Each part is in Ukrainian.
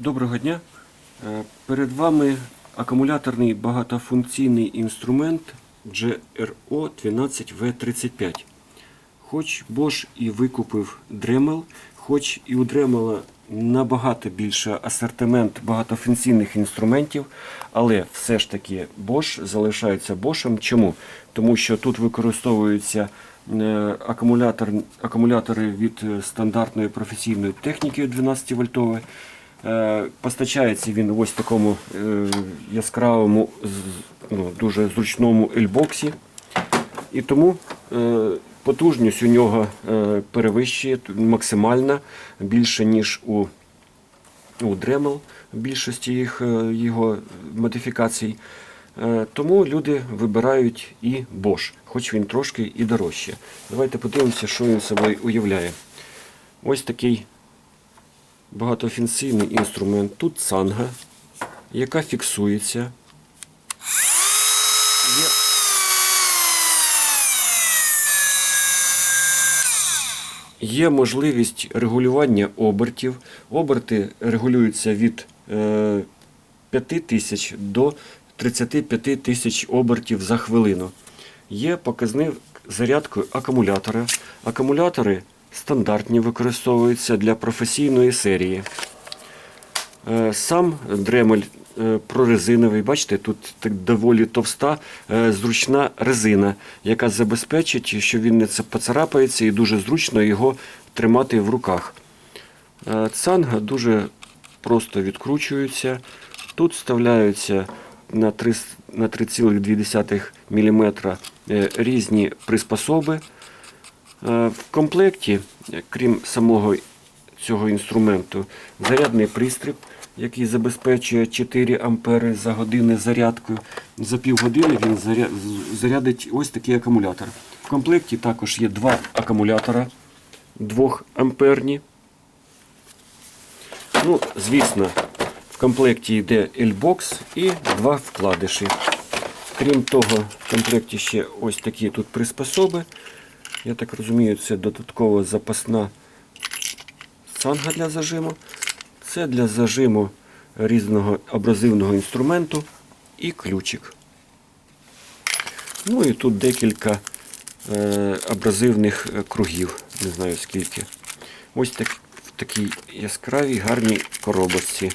Доброго дня. Е, Перед вами акумуляторний багатофункційний інструмент GRO 12V35. Хоч Bosch і викупив Dremel, хоч і у Dremel набагато більше асортимент багатофункційних інструментів, але все ж таки Bosch залишається Bosch. Чому? Тому що тут використовуються е, акумулятор, акумулятори від е, стандартної професійної техніки 12 вольтової. Е, Постачається він ось в такому е, яскравому, ну, дуже зручному ельбоксі. І тому е, потужність у нього перевищує максимальна більше, ніж у, у Dremel, більшості їх, його модифікацій. Тому люди вибирають і Bosch, хоч він трошки і дорожче. Давайте подивимося, що він собою уявляє. Ось такий багатофункційний інструмент. Тут цанга, яка фіксується. Є Є можливість регулювання обертів. Оберти регулюються від е, 5 тисяч до 35 тисяч обертів за хвилину. Є показник зарядкою акумулятора. Акумулятори стандартні використовуються для професійної серії. Е, Сам дремель е, прорезиновий, бачите, тут доволі товста, е, зручна резина, яка забезпечить, що він не поцарапається і дуже зручно його тримати в руках. Цанга дуже просто відкручується. Тут вставляються на 3 с- на 3,2 мм різні приспособи. Е, В комплекті, крім самого цього інструменту, зарядний пристрій, який забезпечує 4 ампери за годину зарядкою. За півгодини він зарядить ось такий акумулятор. В комплекті також є два акумулятора 2 амперні. Ну, звісно, в комплекті йде L-Box і два вкладиші. Крім того, в комплекті ще ось такі тут приспособи. Я так розумію, це додаткова запасна цанга для зажиму. Це для зажиму різного абразивного інструменту і ключик. Ну і тут декілька е, абразивних е, кругів, не знаю скільки. Ось так, в такій яскравій гарній коробочці,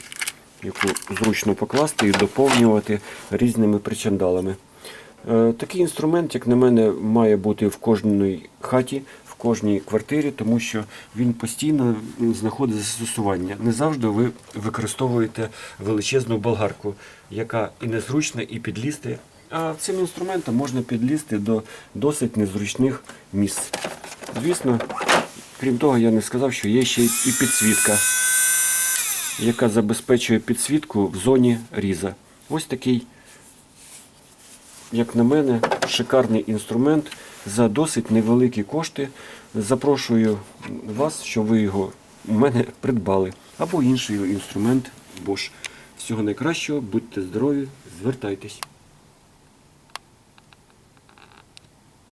яку зручно покласти і доповнювати різними причандалами. Е, Такий інструмент, як на мене, має бути в кожній хаті, в кожній квартирі, тому що він постійно знаходить застосування. Не завжди ви використовуєте величезну болгарку, яка і незручна, і підлізти. А цим інструментом можна підлізти до досить незручних місць. Звісно, крім того, я не сказав, що є ще і підсвітка, яка забезпечує підсвітку в зоні різа. Ось такий як на мене, шикарний інструмент за досить невеликі кошти. Запрошую вас, щоб ви його у мене придбали. Або інший інструмент Bosch. Всього найкращого, будьте здорові, звертайтесь.